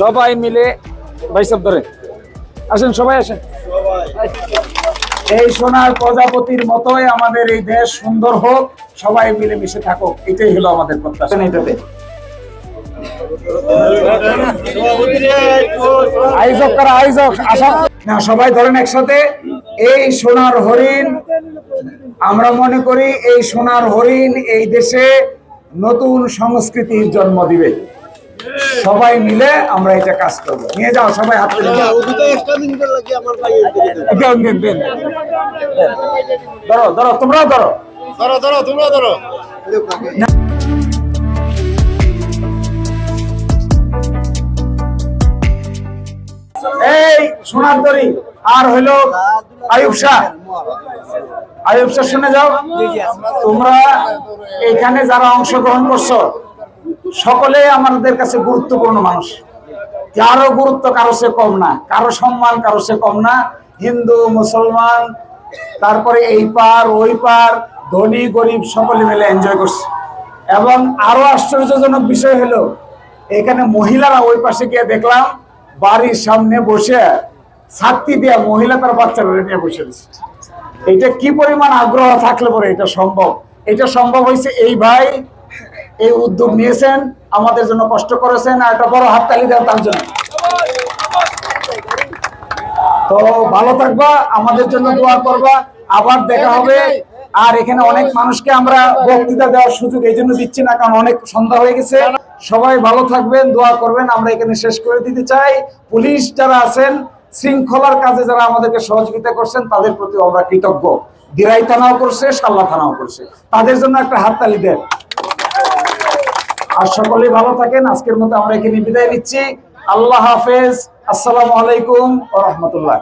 সবাই মিলে ভাই সাহেব ধরে আসেন, সবাই আসেন। এই সোনার প্রজাপতির মতোই আমাদের এই দেশ সুন্দর হোক, সবাই মিলে মিশে থাকুক, এটাই হলো আমাদের প্রত্যাশা। এটাতে আয়োজক করা আয়োজক আশা না, সবাই ধরেন একসাথে, এই সোনার হরিণ, আমরা মনে করি এই সোনার হরিণ এই দেশে নতুন সংস্কৃতির জন্ম দিবে। সবাই মিলে আমরা এটা কাজ করব। নিয়ে যাও সবাই হাত। ধরো ধরো তোমরাও ধরো ধরো ধরো তোমরা ধরো এই সোনার দড়ি আর হইল আয়ুব শাহ। আয়ুব শাহ শুনে যাও। তোমরা এখানে যারা অংশগ্রহণ করছ সকলে আমাদের কাছে গুরুত্বপূর্ণ মানুষ। কারও গুরুত্ব কারও সে কম না, কারও সম্মান কারও সে কম না। হিন্দু, মুসলমান, তারপরে এই পার ওই পার ধনী, গরিব সকলে মিলে এনজয় করছে। এবং আরও আশ্চর্যজনক বিষয় হলো, এখানে মহিলারা ওই পাশে গিয়ে দেখলাম, বাড়ির সামনে বসে ছাত্রী দিয়ে মহিলা তার বাচ্চারা নিয়ে বসে দিচ্ছে এটা কি পরিমাণ আগ্রহ থাকলে পরে এটা সম্ভব? এটা সম্ভব হয়েছে এই ভাই এই উদ্যোগ নিয়েছেন, আমাদের জন্য কষ্ট করেছেন আর একটা বড় হাততালি দেন তার জন্য। তো ভালো থাকবা, আমাদের জন্য দোয়া করবা, আবার দেখা হবে। আর এখানে অনেক মানুষকে আমরা বক্তৃতা দেওয়ার সুযোগ এই জন্য দিচ্ছি না, কারণ অনেক সন্ধ্যা হয়ে গেছে। সবাই ভালো থাকবেন, দোয়া করবেন, আমরা এখানে শেষ করে দিতে চাই। পুলিশ যারা আছেন, শৃঙ্খলার কাজে যারা আমাদেরকে সহযোগিতা করছেন, তাদের প্রতি আমরা কৃতজ্ঞ। দিরাই থানাও করছে, সাল্লা থানাও করছে। তাদের জন্য একটা হাততালি দেন। আর সকলে ভালো থাকেন। আজকের মতো আমরা এখানে বিদায় নিচ্ছি। আল্লাহ হাফেজ। আসসালামু আলাইকুম ও রাহমাতুল্লাহ।